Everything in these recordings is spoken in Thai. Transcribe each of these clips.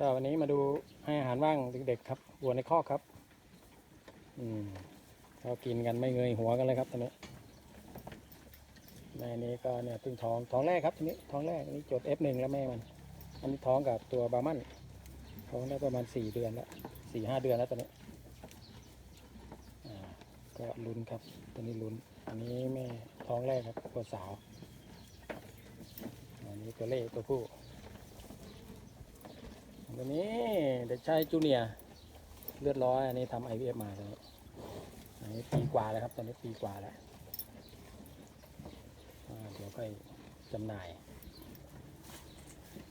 ก็วันนี้มาดูให้อาหารว่างเด็กๆครับวัวในคอกครับ อืมก็กินกันไม่เงยหัวกันเลยครับตอนนี้แม่นี้ก็เนี่ยเพิ่งท้องท้องแรกครับทีนี้ท้องแรกอันนี้จด F1 แล้วแม่มัน อันนี้ท้องกับตัวบามันท้องได้ประมาณสี่เดือนแล้วสี่ห้าเดือนแล้วตอนนี้อ่าก็ลุ้นครับตัวนี้ลุ้น อันนี้แม่ท้องแรกครับตัวสาว อันนี้ตัวเล่ตัวผู้ ตัวนี้เด็กชายจูเนียเลือดร้อยอันนี้ทำ IVF มาเลยอันนี้ปีกว่าแล้วครับ ตอนนี้ปีกว่าแล้วเดี๋ยวค่อยจำหน่าย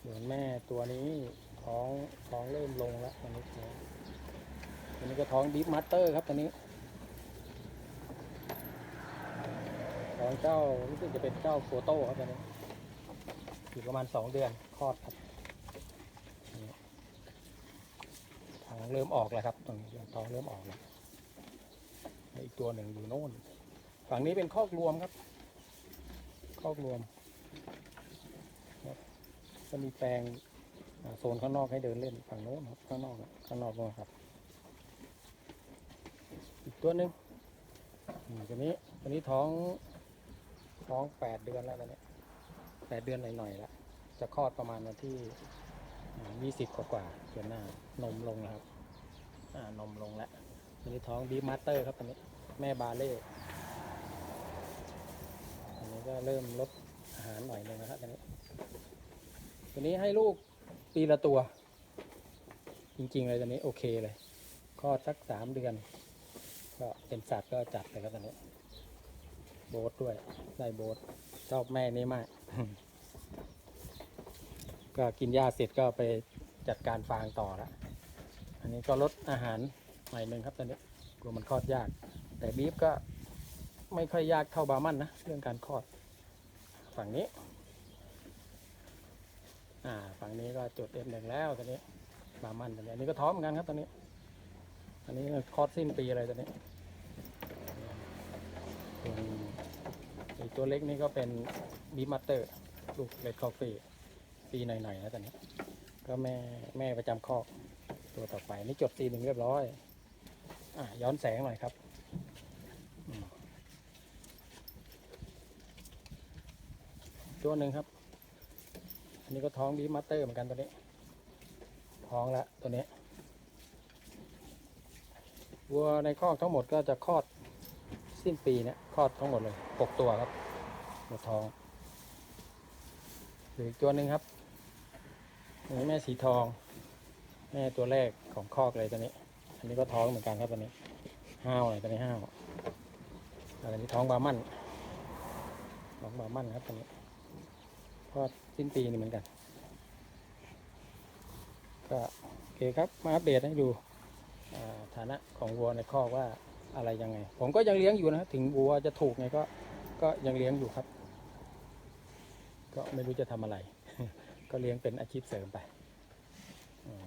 ส่วนแม่ตัวนี้ท้องท้องเริ่มลงแล้วตอนนี้ตอนนี้ก็ท้องบีฟมาสเตอร์ครับตอนนี้ท้องเจ้ารู้สึกจะเป็นเจ้าโฟโต้ครับตอนนี้อยู่ประมาณสองเดือนคลอดครับ ท้องเริ่มออกแล้วครับ ตรงนี้ท้องเริ่มออกแล้วแล้วอีกตัวหนึ่งอยู่โน่น ฝั่งนี้เป็นคอกรวมครับ คอกรวมครับจะมีแปลงโซนข้างนอกให้เดินเล่นฝั่งโน้นครับข้างนอกข้างนอกโน้นครับ อีกตัวหนึ่งอืมตัวนี้ตัวนี้ท้องท้องแปดเดือนแล้วตอนนี้แปดเดือนหน่อยๆแล้วจะคลอดประมาณวันที่ ยี่สิบกว่าๆส่วนหน้านมลงแล้วครับอ่านมลงแล้วอันนี้ท้องบีมาสเตอร์ครับตอนนี้แม่บาเล่อันนี้ก็เริ่มลดอาหารหน่อยหนึงนะครับตอนนี้ตัวนี้ให้ลูกปีละตัว จริงๆเลยตอนนี้โอเคเลยคลอดสักสามเดือน ก็เป็นสัตว์ก็จัดเลยครับตอนนี้ โบ๊ทด้วยได้โบ๊ทชอบแม่นี้มาก ก็กินหญ้าเสร็จก็ไปจัดการฟางต่อละอันนี้ก็ลดอาหารหน่อยหนึ่งครับตอนนี้กลัวมันคลอดยาก แต่บีฟก็ไม่ค่อยยากเท่าบามันนะเรื่องการคลอด ฝั่งนี้ อ่าฝั่งนี้ก็จุดเอ็มหนึ่งแล้วตอนนี้บามันตอนนี้อันนี้ก็ท้องเหมือนกันครับตอนนี้ อันนี้คลอดสิ้นปีอะไรตอนนี้อีกตัวเล็กนี่ก็เป็นบีมัตเตอร์ลูกเล็ดคอฟฟี่ ปีหน่อยๆนะตอนนี้ ก็แม่แม่ประจำคอกตัวต่อไปนี่จดตีหนึ่งเรียบร้อย อะย้อนแสงหน่อยครับตัวหนึ่งครับ อันนี้ก็ท้องบีมาสเตอร์เหมือนกันตัวนี้ ท้องแล้วตัวนี้วัวในคอกทั้งหมดก็จะคลอดสิ้นปีเนี่ยคลอดทั้งหมดเลยหกตัวครับหมดท้องหลืออีกตัวหนึ่งครับ นี้แม่สีทอง แม่ตัวแรกของคอกเลยตัวนี้ อันนี้ก็ท้องเหมือนกันครับตัวนี้ ห้าวหน่อยตัวนี้ห้าวอันนี้ท้องบามั่นท้องบามั่นครับตัวนี้คลอดสิ้นปีนี่เหมือนกัน ก็โอเคครับมาอัปเดตให้ดูฐานะของวัวในคอกว่าอะไรยังไง ผมก็ยังเลี้ยงอยู่นะถึงวัวจะถูกไงก็ก็ยังเลี้ยงอยู่ครับ ก็ไม่รู้จะทำอะไร ก็เลี้ยงเป็นอาชีพเสริมไป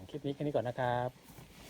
คลิปนี้แค่นี้ก่อนนะครับ